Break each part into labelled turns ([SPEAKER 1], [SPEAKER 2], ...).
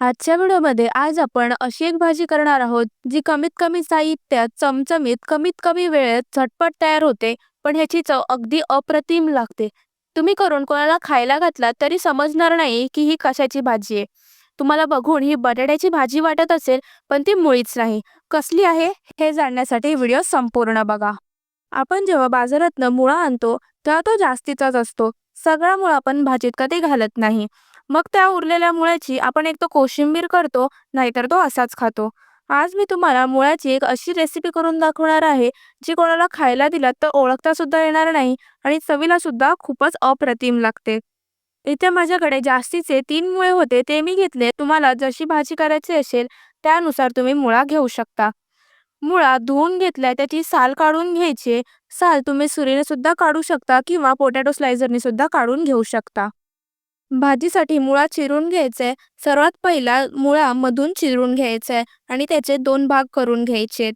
[SPEAKER 1] आजच्या व्हिडिओमध्ये आज आपण अशी एक भाजी करणार आहोत जी कमीत कमी साहित्यात चमचमीत कमीत कमी वेळेत झटपट तयार होते पण ह्याची चव अगदी अप्रतिम लागते. तुम्ही करून कोणाला खायला घातलात तरी समजणार नाही की ही कशाची भाजी आहे. तुम्हाला बघून ही बटाट्याची भाजी वाटत असेल पण ती मुळीच नाही. कसली आहे हे जाणण्यासाठी व्हिडिओ संपूर्ण बघा. आपण जेव्हा बाजारातनं मुळा आणतो तेव्हा तो जास्तीचाच असतो. सगळा मुळा आपण भाजीत कधी घालत नाही. मग त्या उरलेल्या मुळ्याची आपण एक तो कोशिंबीर करतो नाहीतर तो असाच खातो. आज मी तुम्हाला मुळ्याची एक अशी रेसिपी करून दाखवणार आहे जी कोणाला खायला दिलात तर ओळखता सुद्धा येणार नाही आणि चवीला सुद्धा खूपच अप्रतिम लागते. इथे माझ्याकडे जास्तीचे तीन मुळे होते ते मी घेतले. तुम्हाला जशी भाजी करायची असेल त्यानुसार तुम्ही मुळा घेऊ शकता. मुळा धुवून घेतलाय त्याची साल काढून घ्यायची साल तुम्ही सुरीने सुद्धा काढू शकता किंवा पोटॅटो स्लायझरने सुद्धा काढून घेऊ शकता. भाजीसाठी मुळा चिरून घ्यायचे. सर्वात पहिला मुळा मधून चिरून घ्यायचे आणि त्याचे दोन भाग करून घ्यायचे.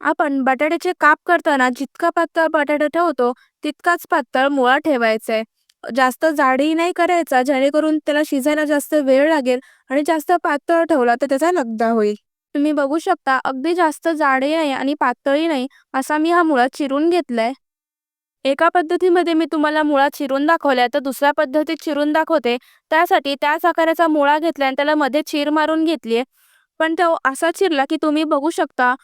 [SPEAKER 1] आपण बटाट्याचे काप करताना जितका पातळ बटाटा ठेवतो तितकाच पातळ मुळा ठेवायचा. जास्त जाडही नाही करायचा जेणेकरून त्याला शिजायला जास्त वेळ लागेल आणि जास्त पातळ ठेवला तर त्याचा लगदा होईल. तुम्ही बघू शकता अगदी जास्त जाडही नाही आणि पातळही नाही असा मी हा मुळा चिरून घेतलाय. एका पद्धतीमध्ये मी तुम्हाला मुळा चिरून दाखवल्या तर दुसऱ्या पद्धतीत चिरून दाखवते. त्यासाठी त्याच आकाराचा मुळा घेतला आणि त्याला मध्ये चीर मारून घेतलीये. पण तो असा चिरला की तुम्ही बघू शकता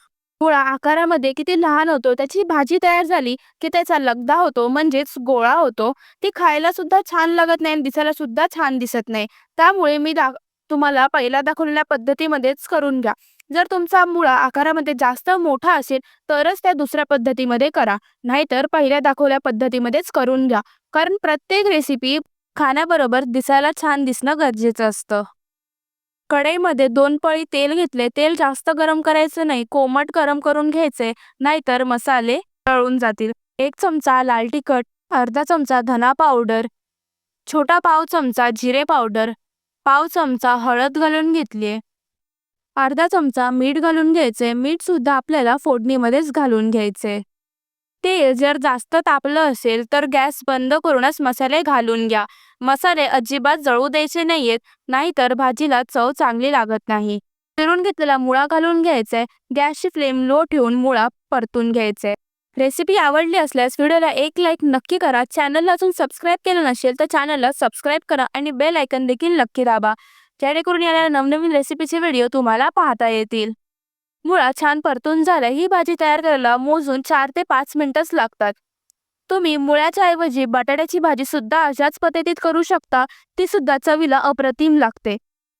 [SPEAKER 1] मुळा आकारामध्ये किती लहान होतो त्याची भाजी तयार झाली की त्याचा लगदा होतो म्हणजेच गोळा होतो. ती खायला सुद्धा छान लागत नाही आणि दिसायला सुद्धा छान दिसत नाही. त्यामुळे मी दा तुम्हाला पहिला दाखवलेल्या पद्धतीमध्येच करून घ्या. जर तुमचा मुळा आकारामध्ये जास्त मोठा असेल तरच त्या दुसऱ्या पद्धतीमध्ये करा. नाहीतर पहिल्या दाखवल्या पद्धतीमध्येच करून घ्या. कारण प्रत्येक रेसिपी खाण्याबरोबर दिसायला छान दिसणं गरजेचं असतं. कढईमध्ये दोन पळी तेल घेतले तेल जास्त गरम करायचं नाही कोमट गरम करून घ्यायचे नाहीतर मसाले तळून जातील. एक चमचा लाल तिखट अर्धा चमचा धना पावडर छोटा पाव चमचा जिरे पावडर पाव चमचा हळद घालून घेतलीये. अर्धा चमचा मीठ घालून घ्यायचे. मीठ सुद्धा आपल्याला फोडणीमध्येच घालून घ्यायचे. तेल जर जास्त तापलं असेल तर गॅस बंद करूनच मसाले घालून घ्या. मसाले अजिबात जळू द्यायचे नाहीयेत नाहीतर भाजीला चव चांगली लागत नाही. चिरून घेतलेला मुळा घालून घ्यायचाय गॅसची फ्लेम लो ठेवून मुळा परतून घ्यायचे. रेसिपी आवडली असल्यास व्हिडिओला एक लाईक नक्की करा. चॅनलला अजून सबस्क्राईब केलं नसेल तर चॅनलला सबस्क्राईब करा आणि बेल आयकन देखील नक्की दाबा. जेणेकरून येणाऱ्या नवनवीन रेसिपीचे व्हिडिओ तुम्हाला पाहता येतील. मुळा छान परतून झाल्या ही भाजी तयार करायला मोजून चार ते पाच मिनिटच लागतात. तुम्ही मुळ्याच्या ऐवजी बटाट्याची भाजी सुद्धा अशाच पद्धतीत करू शकता ती सुद्धा चवीला अप्रतिम लागते.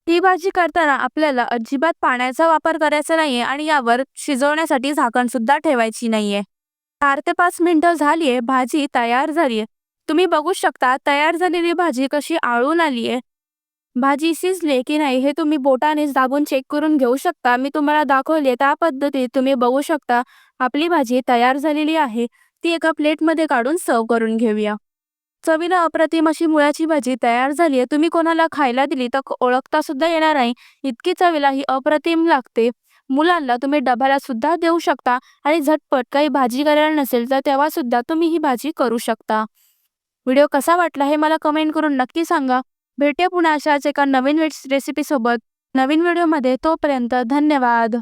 [SPEAKER 1] ही भाजी करताना आपल्याला अजिबात पाण्याचा वापर करायचा नाहीये आणि यावर शिजवण्यासाठी झाकण सुद्धा ठेवायची नाहीये. चार ते पाच मिनिटं झालीये भाजी तयार झालीये. तुम्ही बघू शकता तयार झालेली भाजी कशी आळून आलीये. भाजी शिजले की नाही हे तुम्ही बोटानेच दाबून चेक करून घेऊ शकता. मी तुम्हाला दाखवले त्या पद्धतीत तुम्ही बघू शकता. आपली भाजी तयार झालेली आहे. ती एका प्लेटमध्ये काढून सर्व करून घेऊया. चवीला अप्रतिम अशी मुळ्याची भाजी तयार झाली आहे. तुम्ही कोणाला खायला दिली तर ओळखता सुद्धा येणार नाही. इतकी चवीला ही अप्रतिम लागते. मुलांना तुम्ही डब्याला सुद्धा देऊ शकता आणि झटपट काही भाजी करायला नसेल तर तेव्हा सुद्धा तुम्ही ही भाजी करू शकता. व्हिडिओ कसा वाटला हे मला कमेंट करून नक्की सांगा. भेटूया पुन्हा अशाच एका नवीन रेसिपीसोबत नवीन व्हिडिओमध्ये तोपर्यंत धन्यवाद.